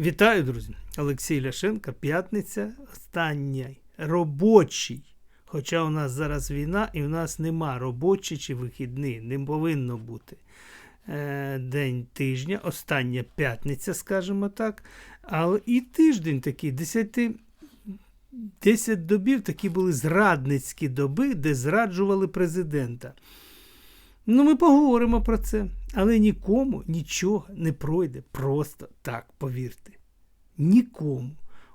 Вітаю, друзі! Олексій Ляшенко, п'ятниця, останній робочий. Хоча у нас зараз війна і у нас нема робочий чи вихідний, не повинно бути е, день тижня, остання п'ятниця, скажімо так. Але і тиждень такий, 10, 10 добів такі були зрадницькі доби, де зраджували президента. Ну, ми поговоримо про це, але нікому нічого не пройде просто так, повірте. Нікому.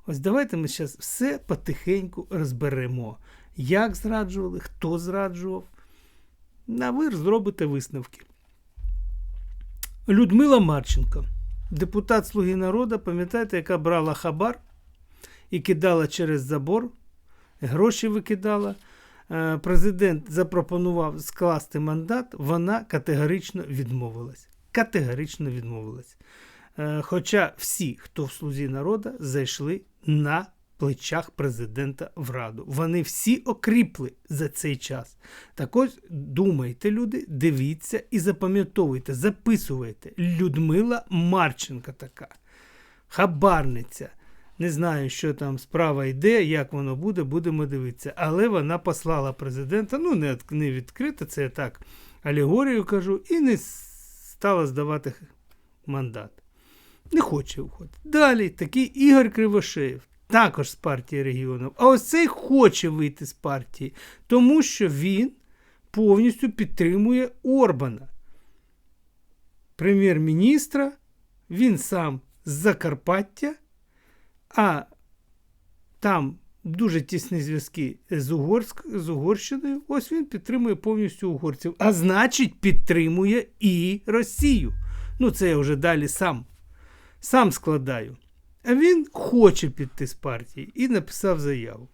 Ось давайте ми зараз все потихеньку розберемо. Як зраджували, хто зраджував. А ви зробите висновки. Людмила Марченко, депутат Слуги народу, пам'ятаєте, яка брала хабар і кидала через забор, гроші викидала. Е, Президент запропонував скласти мандат, вона категорично відмовилась. Категорично відмовилась. Е, Хоча всі, хто в слузі народу, зайшли на плечах президента в Раду. Вони всі окріпли за цей час. Так ось думайте, люди, дивіться і запам'ятовуйте, записуйте. Людмила Марченка така. Хабарниця. Не знаю, що там справа йде, як воно буде, будемо дивитися. Але вона послала президента, ну, не, не відкрито, це я так алегорію кажу, і не стала здавати мандат. Не хоче входити. Далі такий Ігор Кривошеєв, також з партії регіонів. А ось цей хоче вийти з партії, тому що він повністю підтримує Орбана. Прем'єр-міністра, він сам з Закарпаття, а там дуже тісні зв'язки з, Угорськ, з Угорщиною. Ось він підтримує повністю угорців. А значить, підтримує і Росію. Ну, це я вже далі сам сам складаю. А він хоче піти з партії і написав заяву.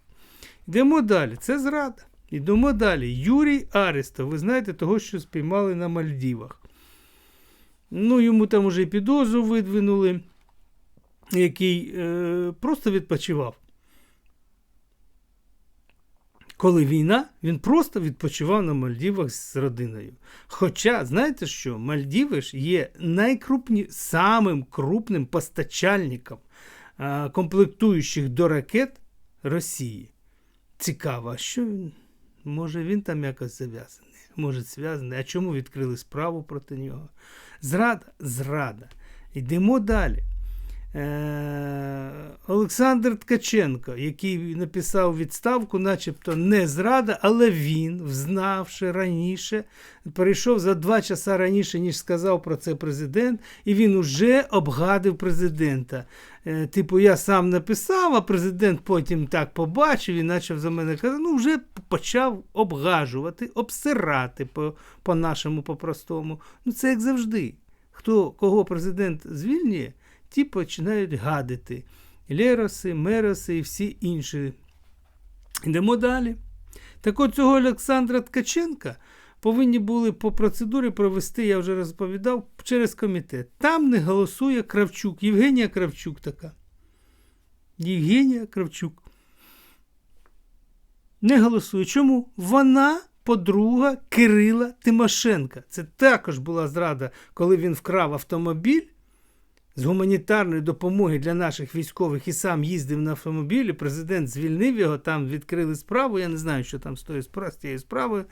Йдемо далі. Це зрада. Йдемо далі. Юрій Арестов, ви знаєте, того, що спіймали на Мальдівах. Ну, йому там уже і підозру видвинули, який е, просто відпочивав. Коли війна, він просто відпочивав на Мальдівах з родиною. Хоча, знаєте що, Мальдіви ж є найкрупні, самим крупним постачальником а, комплектуючих до ракет Росії. Цікаво, що він? Може він там якось зав'язаний? Може, зв'язаний. А чому відкрили справу проти нього? Зрада, зрада. Йдемо далі. Е, Олександр Ткаченко, який написав відставку, начебто не зрада, але він, взнавши раніше, перейшов за два часа раніше, ніж сказав про це президент, і він уже обгадив президента. Е, типу, я сам написав, а президент потім так побачив і почав за мене казати, ну вже почав обгажувати, обсирати по, по по-простому. Ну це як завжди. Хто кого президент звільнює? Ті починають гадити. Лероси, Мероси і всі інші. Йдемо далі. Так от цього Олександра Ткаченка повинні були по процедурі провести, я вже розповідав, через комітет. Там не голосує Кравчук. Євгенія Кравчук така. Євгенія Кравчук. Не голосує. Чому? Вона подруга Кирила Тимошенка. Це також була зрада, коли він вкрав автомобіль з гуманітарної допомоги для наших військових і сам їздив на автомобілі. Президент звільнив його, там відкрили справу. Я не знаю, що там з тією справою.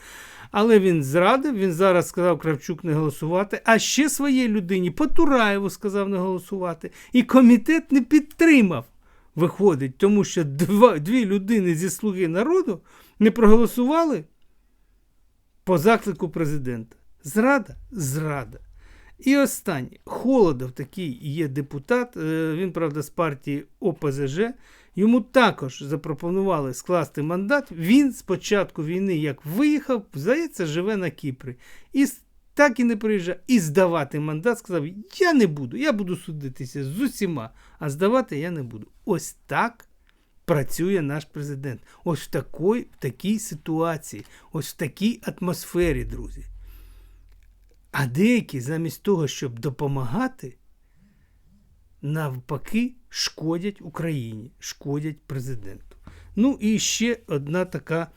Але він зрадив, він зараз сказав Кравчук не голосувати. А ще своїй людині Потураєву сказав не голосувати. І комітет не підтримав. Виходить, тому що два, дві людини зі слуги народу не проголосували по заклику президента. Зрада, зрада. І останнє. Холодов такий є депутат, е, він, правда, з партії ОПЗЖ. Йому також запропонували скласти мандат. Він з початку війни, як виїхав, здається, живе на Кіпрі. І так і не приїжджав. І здавати мандат сказав: Я не буду, я буду судитися з усіма, а здавати я не буду. Ось так працює наш президент. Ось в такій, в такій ситуації, ось в такій атмосфері, друзі. А деякі, замість того, щоб допомагати, навпаки, шкодять Україні, шкодять президенту. Ну і ще одна така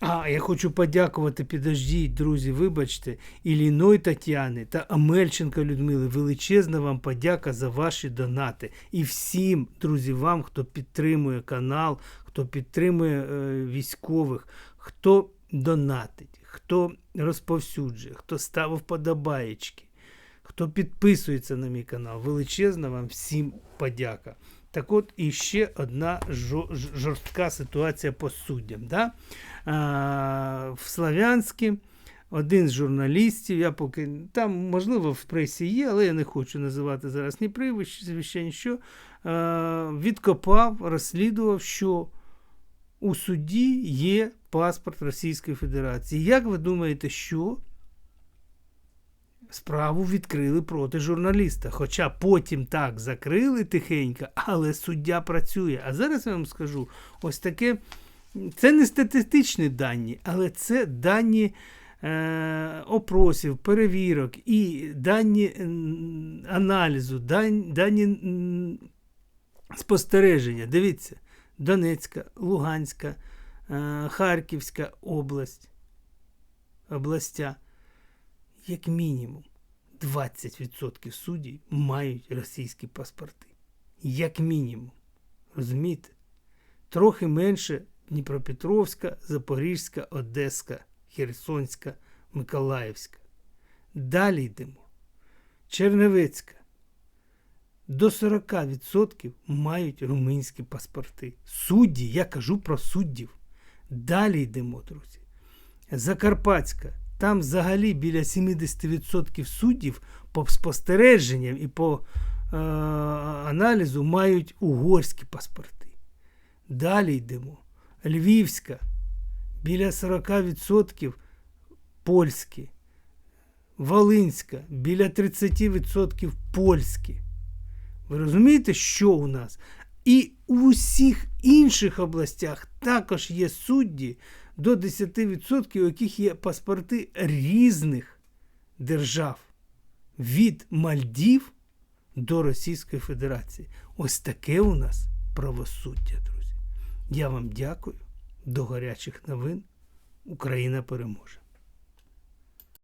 А, я хочу подякувати, підождіть, друзі, вибачте, Іліной Тетяни та Амельченка Людмили. Величезна вам подяка за ваші донати. І всім, друзі, вам, хто підтримує канал, хто підтримує е, військових, хто донатить, хто розповсюджує, хто ставив подобаєчки, хто підписується на мій канал. Величезна вам всім подяка. Так от і ще одна жорстка ситуація по суддям. Да? А, в Славянській один з журналістів, я поки там, можливо, в пресі є, але я не хочу називати зараз ні прізвища, нічого, а, відкопав, розслідував, що у суді є паспорт Російської Федерації. Як ви думаєте, що? Справу відкрили проти журналіста. Хоча потім так закрили тихенько, але суддя працює. А зараз я вам скажу: ось таке. Це не статистичні дані, але це дані е, опросів, перевірок і дані аналізу, дані, дані спостереження. Дивіться, Донецька, Луганська, е, Харківська область, областя як мінімум 20% суддів мають російські паспорти. Як мінімум. Розумієте? Трохи менше Дніпропетровська, Запорізька, Одеська, Херсонська, Миколаївська. Далі йдемо. Черневецька. До 40% мають румунські паспорти. Судді, я кажу про суддів. Далі йдемо, друзі. Закарпатська. Там взагалі біля 70% суддів по спостереженням і по е, аналізу мають угорські паспорти. Далі йдемо. Львівська. Біля 40% польські. Волинська. Біля 30% польські. Ви розумієте, що у нас? І у усіх інших областях також є судді до 10%, у яких є паспорти різних держав від Мальдів до Російської Федерації. Ось таке у нас правосуддя, друзі. Я вам дякую. До гарячих новин. Україна переможе.